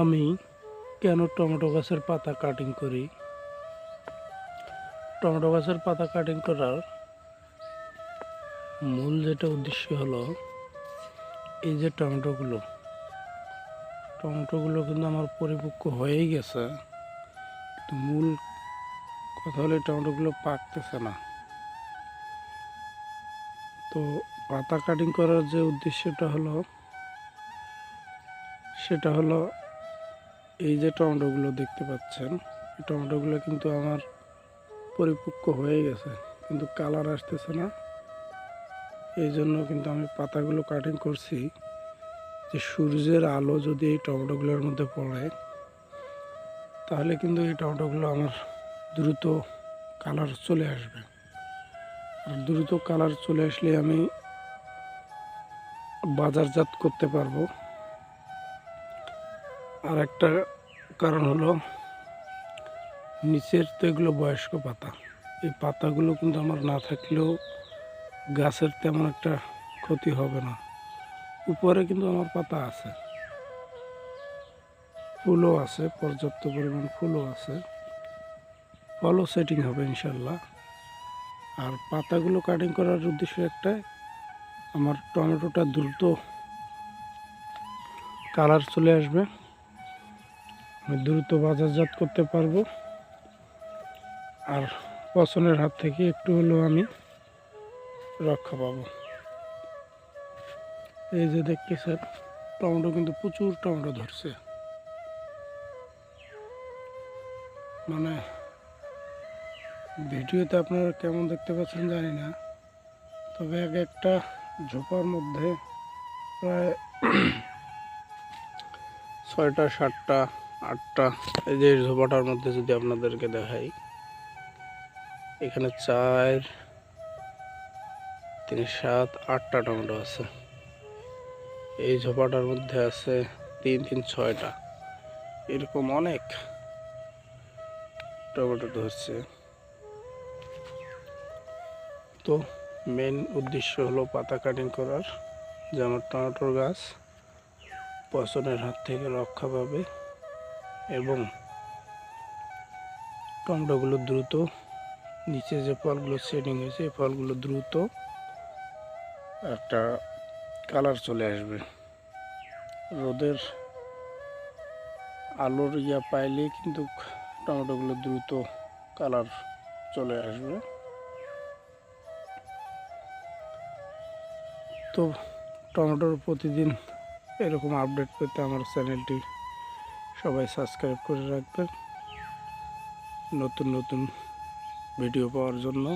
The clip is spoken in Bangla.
আমি কেন টমেটো গাছের পাতা কাটিং করি? টমেটো গাছের পাতা কাটিং করার মূল যেটা উদ্দেশ্য হলো, এই যে টমেটোগুলো টমেটোগুলো কিন্তু আমার পরিপক্ক হয়েই গেছে। মূল কথা হলো টমেটোগুলো পাকতেছে না। তো পাতা কাটিং করার যে উদ্দেশ্যটা হলো, সেটা হলো এই যে টমেটোগুলো দেখতে পাচ্ছেন, এই টমেটোগুলো কিন্তু আমার পরিপক্ক হয়ে গেছে, কিন্তু কালার আসতেছে না। এই জন্য কিন্তু আমি পাতাগুলো কাটিং করছি যে সূর্যের আলো যদি এই টমেটোগুলোর মধ্যে পড়ে, তাহলে কিন্তু এই টমেটোগুলো আমার দ্রুত কালার চলে আসবে। আর দ্রুত কালার চলে আসলে আমি বাজারজাত করতে পারব। আর একটা কারণ হলো, নিচের তো এগুলো বয়স্ক পাতা। এই পাতাগুলো কিন্তু আমার না থাকলেও গাছের তেমন একটা ক্ষতি হবে না। উপরে কিন্তু আমার পাতা আছে। ফুলও আছে, পর্যাপ্ত পরিমাণ ফুলও আছে। ফলও সেটিং হবে ইনশাল্লাহ। আর পাতাগুলো কাটিং করার উদ্দেশ্য একটাই, আমার টমেটোটা দ্রুত কালার চলে আসবে। দ্রুত বাজারজাত করতে পারব। আর পছনের হাত থেকে একটু হলেও আমি রক্ষা পাবো। এই যে দেখতেছেন টমেটো কিন্তু প্রচুর টমেটো ধরছে। মানে ভিডিওতে আপনারা কেমন দেখতে পাচ্ছেন জানি না, তবে এক একটা ঝোপার মধ্যে প্রায় ছয়টা, সাতটা আটটা। এই যে ঝোপাটার মধ্যে যদি আপনাদেরকে দেখাই, এখানে চার, তিন, সাত, আটটা টমেটো আছে। এই ঝোপাটার মধ্যে আছে তিন তিন, ছয়টা। এরকম অনেক টমেটো ধরছে। তো মেন উদ্দেশ্য হলো পাতা কাটিং করার যেমন টমেটোর গাছ পচনের হাত থেকে রক্ষা পাবে। এবং টমেটোগুলো দ্রুত নিচে যে ফলগুলো সেটিং হয়েছে, এই ফলগুলো দ্রুত একটা কালার চলে আসবে। রোদের আলোর ইয়া পাইলেই কিন্তু টমেটোগুলো দ্রুত কালার চলে আসবে। তো টমেটোর প্রতিদিন এরকম আপডেট পেতে আমার চ্যানেলটি সবাই সাবস্ক্রাইব করে রাখবেন। নতুন নতুন ভিডিও পাওয়ার জন্য।